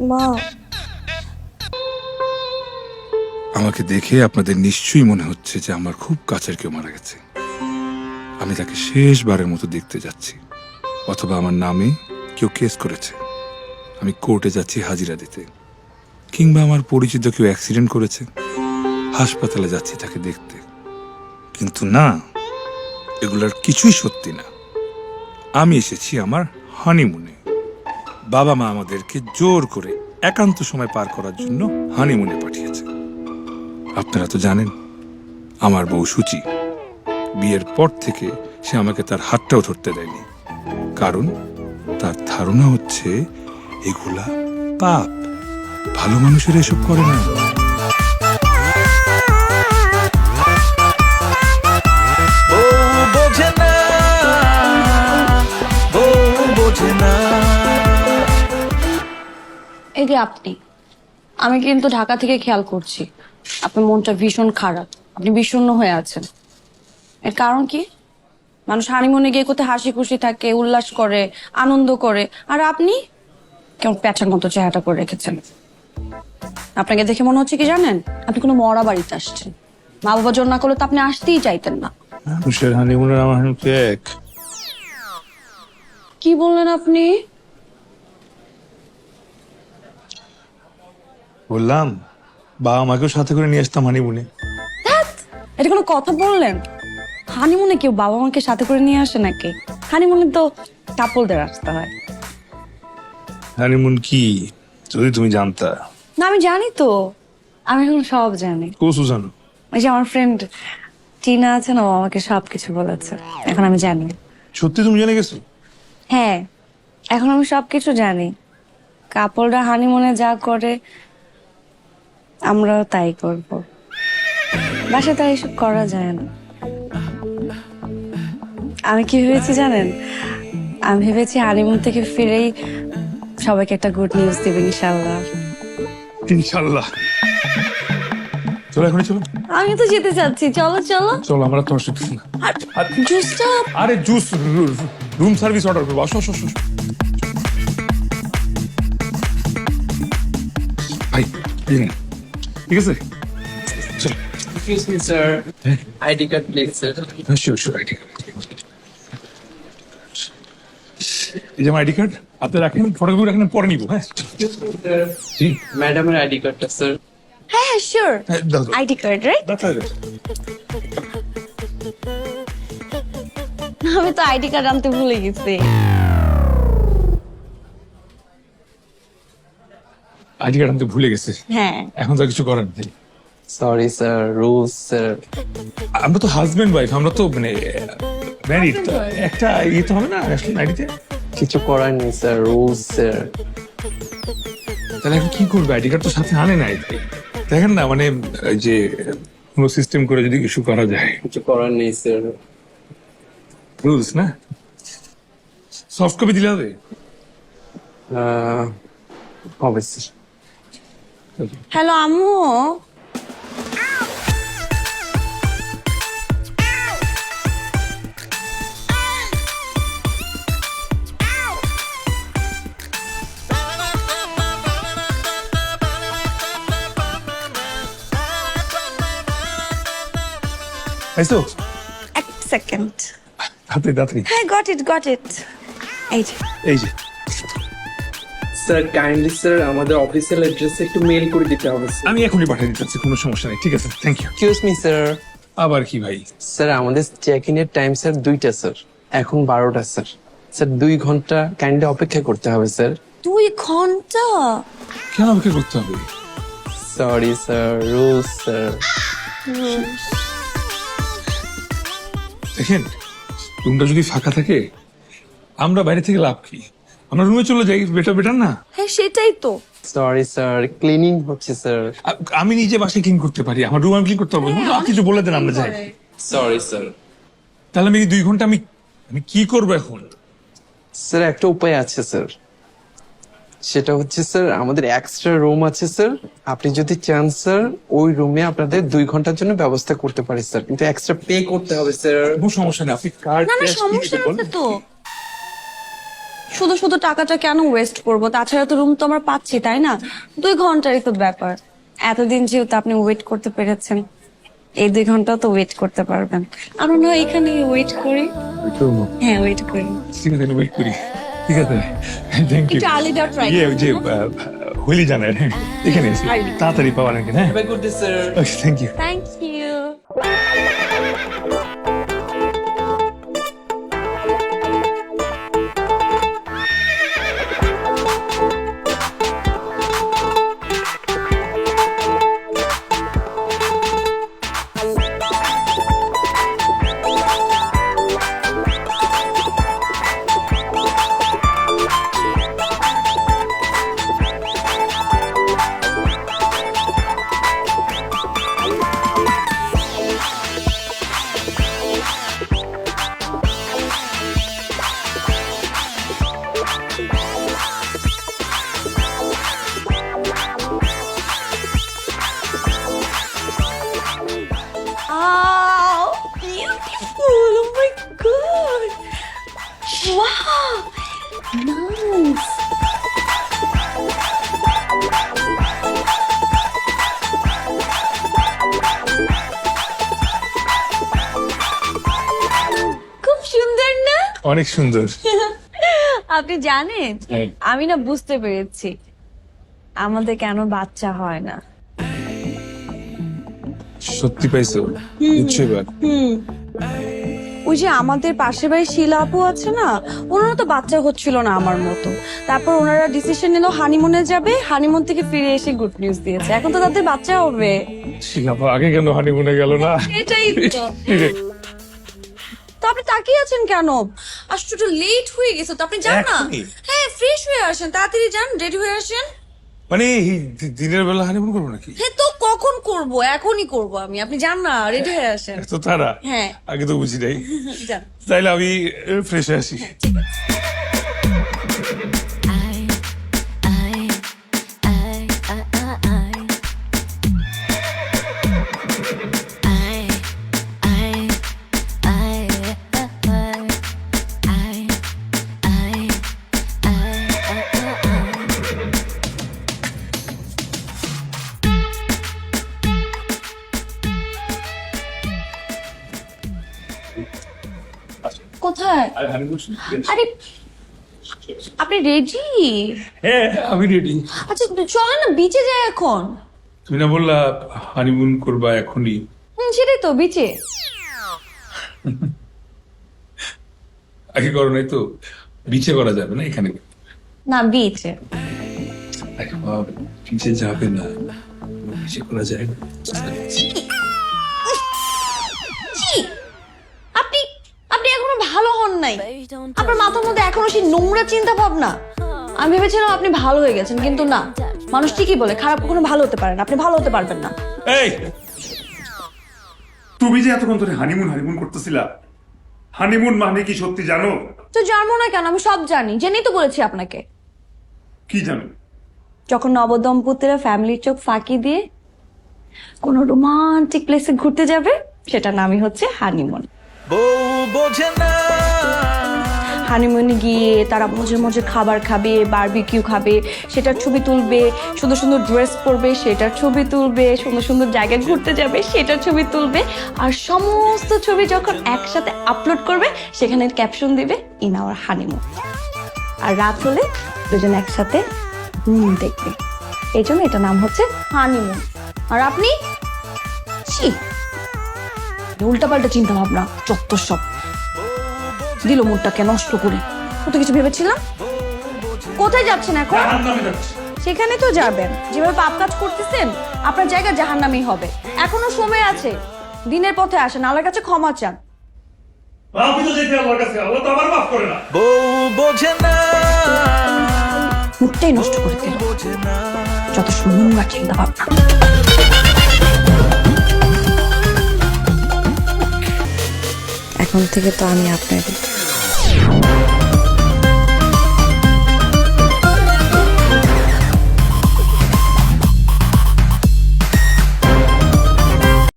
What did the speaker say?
মা। আমাকে দেখে আপনাদের নিশ্চয়ই মনে হচ্ছে যে আমার খুব কাছের কেউ মারা গেছে। আমি তাকে শেষবারের মতো দেখতে যাচ্ছি, অথবা আমার নামে কেউ কেস করেছে। আমি কোর্টে যাচ্ছি হাজিরা দিতে, কিংবা আমার পরিচিত কেউ অ্যাক্সিডেন্ট করেছে, হাসপাতালে যাচ্ছি তাকে দেখতে। কিন্তু না, এগুলোর কিছুই সত্যি না। আমি এসেছি আমার হানিমুনে। বাবা মা আমাদেরকে জোর করে একান্ত সময় পার করার জন্য হানিমুনে পাঠিয়েছে। আপনারা তো জানেন, আমার বউ সুচি, বিয়ের পর থেকে সে আমাকে তার হাতটাও ধরতে দেয়নি। কারণ তার ধারণা হচ্ছে, এগুলা পাপ। ভালো মানুষের এসব করে না। যে আপনি। আমি কিন্তু ঢাকা থেকে খেয়াল করছি। আপনার মনটা ভীষণ খারাপ। আপনি বিষণ্ণ হয়ে আছেন। এর কারণ কি? মানুষ হানিমুনে গিয়ে কোথায় হাসি খুশি থাকে উল্লাস করে আনন্দ করে। আর আপনি? কেমন প্যাঁচার মতো চেহারাটা করে রেখেছেন। আপনাকে দেখে মনে হচ্ছে কি জানেন? আপনি কোনো মরা বাড়িতে আসছেন। মা বাবা জোর না করলে তো আপনি আসতেই চাইতেন না। মানুষের হানিমুনের আমার এক। কি বললেন আপনি? বললাম বাবা মাকেও সাথে করে নিয়ে আসতাম হানিমুনে এটা কোনো কথা বললেন? হানিমুনে কেউ বাবা মাকে সাথে করে নিয়ে আসে নাকি? হানিমুনে তো কাপলদের আসতে হয়। হানিমুন কি? যদি তুমি জানতা। না আমি জানি তো। আমি এখন সব জানি। কোসু জানো ওই যে আমার ফ্রেন্ড টিনা আছে না ও আমাকে সবকিছু বলেছে। এখন আমি জানি। সত্যি তুমি জেনে গেছো? হ্যাঁ এখন আমি সবকিছু জানি। কাপলরা হানিমুনে যা করে আমরাও তাই করব। বাসায় তাই এসব করা যায় না। আমি কি ভেবেছি জানেন? আমি ভেবেছি হানিমুন থেকে ফিরেই সবাইকে একটা গুড নিউজ দেবেন ইনশাল্লাহ ইনশাল্লাহ চলো এখনই চলো। আমি তো যেতে চাচ্ছি। চলো চলো। চলো আমরা তোমার সাথে আর জুসটা আরে জুস রুম সার্ভিস অর্ডার করব। আসো আসো আসো। ভাই। ঠিক আছে চলো Excuse me, sir. ID card, please, sure sure ID card এই যে আমার আইডি কার্ড আপনি রাখেন ফটোকপি রাখেন পরে নিবো হ্যাঁ Excuse me, sir. জি Madam, ID card টা, sir. হ্যাঁ হ্যাঁ শিওর হ্যাঁ। ID card right. আমি তো আইডি কার্ড আনতে ভুলে গেছি আইডি কার্ড আনতে ভুলে গেছে হ্যাঁ এখন তো আর কিছু করার নেই Sorry, sir. Rules, sir. আমরা তো হাজবেন্ড ওয়াইফ আমরা তো মানে ম্যারিড একটা ইয়ে তো হবে না ন্যাশনাল আইডিতে কিছু করার নেই, sir. Rules, sir. তাহলে এখন কি করবে আইডি কার্ড তো সাথে আনে নাই দেখেন না মানে যে কোনো সিস্টেম করে যদি ইস্যু করা যায় কিছু করার নেই, sir. রুলস না সফট কপি দিলে হবে আহ, হবে, sir. হ্যালো আম্মু। এক সেকেন্ড। হাতে তাড়াতাড়ি হ্যাঁ গট ইট গট ইট এই যে। এই যে। Sir, kindly, sir, আমাদের অফিসিয়াল অ্যাড্রেসে একটু মেল করে দিতে হবে, sir. আমি এখনই পাঠিয়ে দিতে চাচ্ছি কোনো সমস্যা নেই ঠিক আছে thank you Excuse me, sir. আবার কি ভাই? স্যার আমাদের চেক ইনের টাইম স্যার দুইটা স্যার এখন বারোটা স্যার স্যার দুই ঘণ্টা কাইন্ডলি অপেক্ষা করতে হবে স্যার দুই ঘণ্টা? কেন আমাকে করতে হবে? সরি স্যার রুলস স্যার দেখেন রুমটা যদি ফাঁকা থাকে আমরা বাইরে থেকে লাভ কি? আমরা রুমে চলে যাই বেটার বেটার না? হ্যাঁ সেটাই তো। সরি স্যার ক্লিনিং হচ্ছে স্যার আ- আমি নিজে বাসায় ক্লিন করতে পারি আমার রুম আমি ক্লিন করতে পারব। আর কিছু বলে দেন আমরা যাই। সরি স্যার তাহলে আমি এই দুই ঘণ্টা আমি আমি কি করব এখন? স্যার একটা উপায় আছে স্যার সেটা হচ্ছে স্যার আমাদের এক্সট্রা রুম আছে স্যার আপনি যদি চান স্যার ওই রুমে আপনাদের দুই ঘণ্টার জন্য ব্যবস্থা করতে পারি স্যার কিন্তু এক্সট্রা পে করতে হবে স্যার কোনো সমস্যা নেই আপনি কার্ড না না সমস্যা আছে তো। শুধু শুধু টাকাটা কেন ওয়েস্ট করব? তাছাড়া তো রুম তো আমরা পাচ্ছি তাই না? দুই ঘন্টারই তো ব্যাপার। এতদিন যেহেতু আপনি ওয়েট করতে পেরেছেন এই দুই ঘণ্টা তো ওয়েট করতে পারবেন। আমরা না এখানে ওয়েট করি। হ্যাঁ ওয়েট করি। ঠিক আছে ওয়েট করি। ঠিক আছে থ্যাংক ইউ আলিদা ট্রাই ইয়ে ওই যে হুইলি জানায় এখানে এসে। তাড়াতাড়ি পাওয়া নাকি হ্যাঁ? Sir thank you thank you অনেক সুন্দর। আপনি জানেন? হ্যাঁ। আমি না বুঝতে পেরেছি। আমাদের কেন বাচ্চা হয় না? সত্যি পাইছো? বুঝছ এবার? ওই যে আমাদের পাশের বাড়ির শিলা আপু আছে না ওনারা তো বাচ্চা হচ্ছিল না আমার মতো। তারপর ওনারা ডিসিশন নিল হানিমুনে যাবে হানিমুন থেকে ফিরে এসে গুড নিউজ দিয়েছে। এখন তো তাদের বাচ্চা হবে। শিলাপা আগে কেন হানিমুনে গেল না? এটাই তো। তো আপনি তাকিয়ে আছেন কেন? আশ্চর্য লেট হয়ে গেছে তো আপনি যান না। এখনই? হ্যাঁ ফ্রেশ হয়ে আসেন তাড়াতাড়ি যান রেডি হয়ে আসেন। মানে এই দি- দিনের বেলা হানিমুন করব নাকি? হ্যাঁ তো কখন করব? এখনই করব আমি। আপনি যান না রেডি হয়ে আসেন। তো তারা হ্যাঁ। আগে তো বুঝি নাই। যান। তাইলে আমি ফ্রেশ হয়ে আরে আপনি রেডি? হ্যাঁ আমি রেডি। আচ্ছা চলেন না বিচে যাই এখন। তুমি না বললা হানিমুন করবা এখনই। হুম, সেটাই তো বিচে আগে করো নাই তো বিচে করা যাবে না এখানে। না বিচে বিচে যাবে না। বিচে করা যায় নাই। আপনার মাথার মধ্যে এখনও সেই নোংরা চিন্তা ভাবনা আমি ভেবেছিলাম আপনি ভালো হয়ে গেছেন কিন্তু না। মানুষ ঠিকই বলে খারাপ কখনো ভালো হতে পারে না আপনি ভালো হতে পারবেন না। এই! তুমি যে এতক্ষণ ধরে হানিমুন হানিমুন করতেছিলা হানিমুন মানে কি সত্যি জানো? তো জানব না কেন আমি সব জানি জেনেই তো বলেছি আপনাকে। কি জানো? যখন নবদম্পতিরা ফ্যামিলির চোখ ফাঁকি দিয়ে কোনো রোমান্টিক প্লেসে ঘুরতে যাবে সেটার নামই হচ্ছে হানিমুন বউ হানিমুনে গিয়ে তারা মজে মজে খাবার খাবে, বারবিকিউ খাবে, সেটার ছবি তুলবে, সুন্দর সুন্দর ড্রেস পরবে, সেটার ছবি তুলবে, সুন্দর সুন্দর জায়গায় ঘুরতে যাবে, সেটার ছবি তুলবে, আর সমস্ত ছবি যখন একসাথে আপলোড করবে, সেখানে ক্যাপশন দিবে ইন আওয়ার হানিমুন আর রাত হলে দুজন একসাথে ঘুম দেখবে। এই জন্য এটা নাম হচ্ছে হানিমুন আর আপনি? ছি। উল্টাপাল্টা চিন্তা ভাবনা চত্বর সব। দিল মুডটাকে নষ্ট করে। কত কিছু ভেবেছিলাম কোথায় যাচ্ছেন এখন? সেখানে তো যাবেন। যেভাবে পাপ কাজ করতেছেন আপনার জায়গা জাহান্নামেই হবে। এখনও সময় আছে। দিনের পথে আসেন আল্লাহর কাছে ক্ষমা চান। মুডটাই নষ্ট করে দিল যত সুন্দর চিন্তা ভাবনা এখন থেকে তো আমি আপনারই